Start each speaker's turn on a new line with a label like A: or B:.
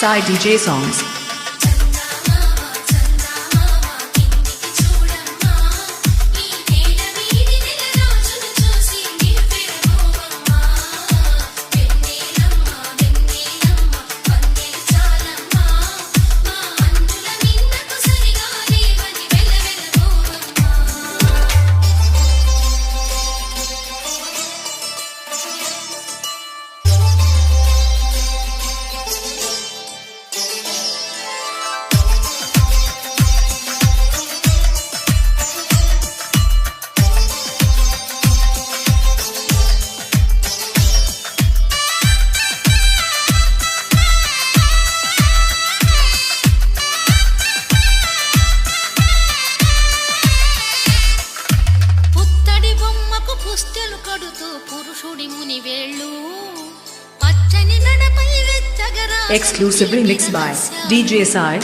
A: Sai DJ songs.
B: పుస్తెలు కడుతూ పురుషుడి ముని వేళ్ళు పచ్చని నడపై వెచ్చగరా
A: Exclusively mixed by DJ Sai